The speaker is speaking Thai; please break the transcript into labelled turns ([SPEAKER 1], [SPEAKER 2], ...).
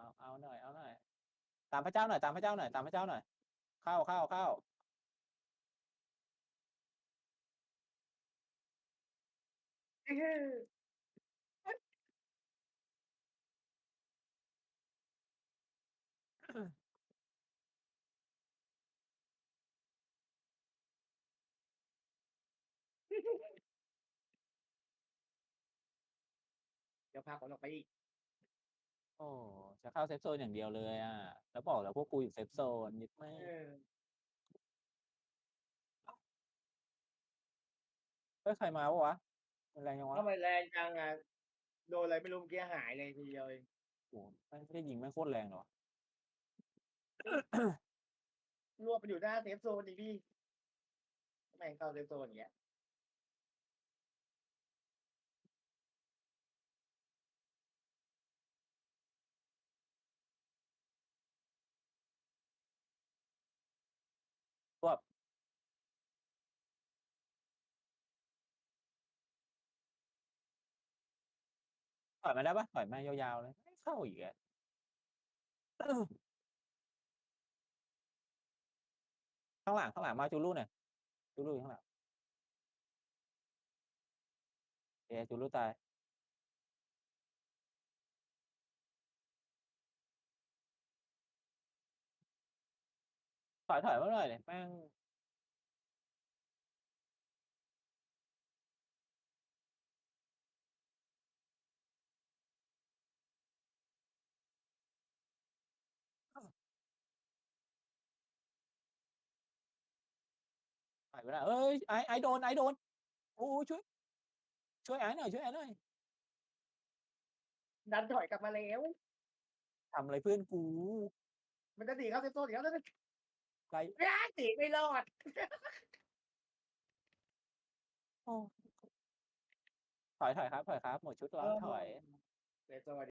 [SPEAKER 1] เอาเอาหน่อยเอาหน่อย ตามพระเจ้าหน่อยตามพระเจ้าหน่อยตามพระเจ้าหน่อย เข้าเข้าเข้า
[SPEAKER 2] เดี๋ยวพาคนออกไปอีก
[SPEAKER 1] โอ้จะเข้าเซฟโซนอย่างเดียวเลยอะ แล้วบอกแล้วพวกกูอยู่เซฟโซนนิดไม่
[SPEAKER 2] เออ
[SPEAKER 1] เฮ้ยใครมาวะวะมันแรงยังวะ
[SPEAKER 2] ทำไมแรงจังอะโดนอะไรไม่รู้เมื่อกี้หายเลยทีเดียวเอง
[SPEAKER 1] โอ้โหแม่งไม่ได้ยิงแม่งโคตรแรงหรอ
[SPEAKER 2] รวบไปอยู่หน้าเซฟโซนดิพี่แม่งเข้าเซฟโซนอย่างเงี้ย
[SPEAKER 1] วบถอยมาได้ปะถอยมายาวๆเลยไม่เข้าอีกอะข้างหลังข้างหลังมาจูรูหน่อยจูรูอยู่ข้างหลังเอจูรูตาย ถอยถอยมาหน่อยเลยแม่งถอยไปแล้วเอ้ยไอไอโดนไอโดนโอ้ยช่วย ช่วยไอหน่อยช่วยไอหน่อย
[SPEAKER 2] ดันถอยกลับมาแล้ว
[SPEAKER 1] ทำอะไรเพื่อนกู
[SPEAKER 2] มันจะดีเข้าเซฟโซนอีกแล้วแล้ว
[SPEAKER 1] ไกล
[SPEAKER 2] ไม่ได้ตีไม่รอด
[SPEAKER 1] โอ้ถอยถอยครับถอยครับ หมดชุดแล้วถอย
[SPEAKER 2] เซฟโซน